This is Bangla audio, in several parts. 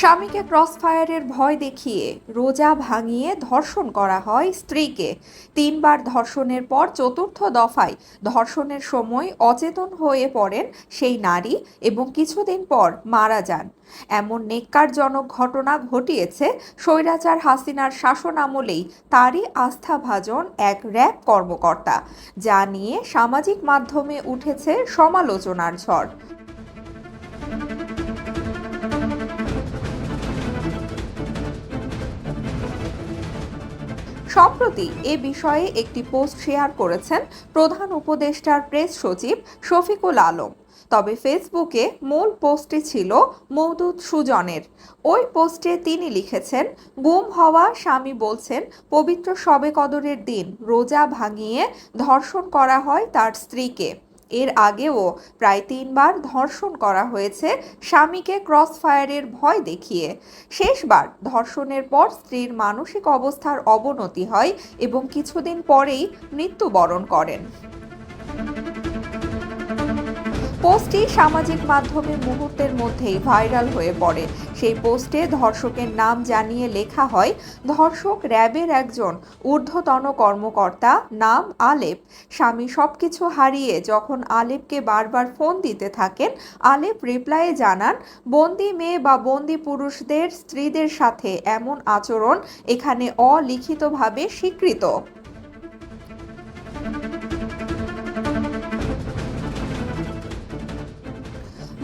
স্বামীকে ক্রসফায়ারের ভয় দেখিয়ে রোজা ভাঙিয়ে ধর্ষণ করা হয় স্ত্রীকে। তিনবার ধর্ষণের পর চতুর্থ দফায় ধর্ষণের সময় অচেতন হয়ে পড়েন সেই নারী এবং কিছুদিন পর মারা যান। এমন নেককারজনক ঘটনা ঘটিয়েছে স্বৈরাচার হাসিনার শাসন আমলেই তারই আস্থাভাজন এক র্যাব কর্মকর্তা, যা নিয়ে সামাজিক মাধ্যমে উঠেছে সমালোচনার ঝড়। সম্প্রতি এ বিষয়ে একটি পোস্ট শেয়ার করেছেন প্রধান উপদেষ্টার প্রেস সচিব শফিকুল আলম। তবে ফেসবুকে মূল পোস্টে ছিল মৌদুদ সুজনের। ওই পোস্টে তিনি লিখেছেন, গুম হওয়া স্বামী বলছেন, পবিত্র শবে কদরের দিন রোজা ভাঙিয়ে ধর্ষণ করা হয় তার স্ত্রীকে। এর আগেও প্রায় তিনবার ধর্ষণ করা হয়েছে স্বামীকে ক্রস ফায়ারের ভয় দেখিয়ে। শেষবার ধর্ষণের পর স্ত্রীর মানসিক অবস্থার অবনতি হয় এবং কিছুদিন পরেই মৃত্যুবরণ করেন। পোস্টটি সামাজিক মাধ্যমে মুহূর্তের মধ্যেই ভাইরাল হয়ে পড়ে। সেই পোস্টে ধর্ষকের নাম জানিয়ে লেখা হয়, ধর্ষক র্যাবের একজন ঊর্ধ্বতন কর্মকর্তা নাম আলেপ। স্বামী সবকিছু হারিয়ে যখন আলেপকে বারবার ফোন দিতে থাকেন, আলেপ রিপ্লাইয়ে জানান, বন্দি মেয়ে বা বন্দি পুরুষদের স্ত্রীদের সাথে এমন আচরণ এখানে অলিখিতভাবে স্বীকৃত।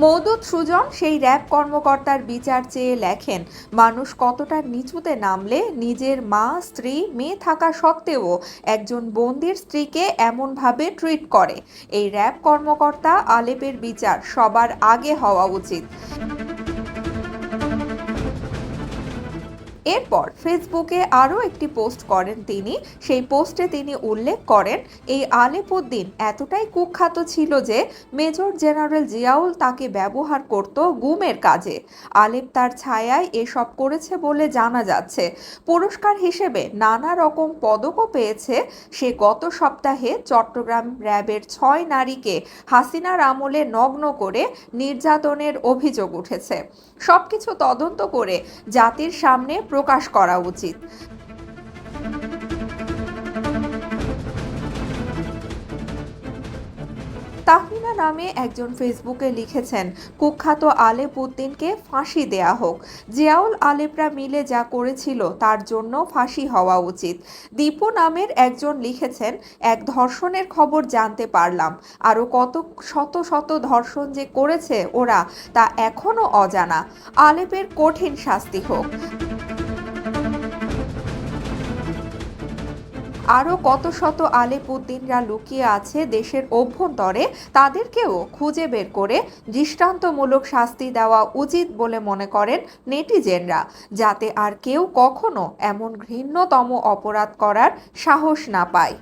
মৌদুদ সুজন সেই র্যাব কর্মকর্তার বিচার চেয়ে লেখেন, মানুষ কতটা নিচুতে নামলে নিজের মা, স্ত্রী, মেয়ে থাকা সত্ত্বেও একজন বন্দির স্ত্রীকে এমনভাবে ট্রিট করে। এই র্যাব কর্মকর্তা আলেপের বিচার সবার আগে হওয়া উচিত। এরপর ফেসবুকে আরও একটি পোস্ট করেন তিনি। সেই পোস্টে তিনি উল্লেখ করেন, এই আলেপুদ্দিন এতটাই কুখ্যাত ছিল যে মেজর জেনারেল জিয়াউল তাকে ব্যবহার করত গুমের কাজে। আলেপ তার ছায়ায় এসব করেছে বলে জানা যাচ্ছে। পুরস্কার হিসেবে নানা রকম পদকও পেয়েছে। সে গত সপ্তাহে চট্টগ্রাম র্যাবের ছয় নারীকে হাসিনার আমলে নগ্ন করে নির্যাতনের অভিযোগ উঠেছে। সবকিছু তদন্ত করে জাতির সামনে প্রকাশ করা উচিত। তাহমিনা নামে একজন ফেসবুকে লিখেছেন, কুখ্যাত আলেপ উদ্দিনকে ফাঁসি দেয়া হোক। জিয়াউল আলেপরা মিলে যা করেছিল তার জন্য ফাঁসি হওয়া উচিত। দীপু নামের একজন লিখেছেন, এক ধর্ষণের খবর জানতে পারলাম। আরও কত শত শত ধর্ষণ যে করেছে ওরা তা এখনও অজানা। আলেপের কঠিন শাস্তি হোক। আরও কত শত আলেপুদ্দিনরা লুকিয়ে আছে দেশের অভ্যন্তরে, তাদেরকেও খুঁজে বের করে দৃষ্টান্তমূলক শাস্তি দেওয়া উচিত বলে মনে করেন নেটিজেনরা, যাতে আর কেউ কখনো এমন ঘৃণ্যতম অপরাধ করার সাহস না পায়।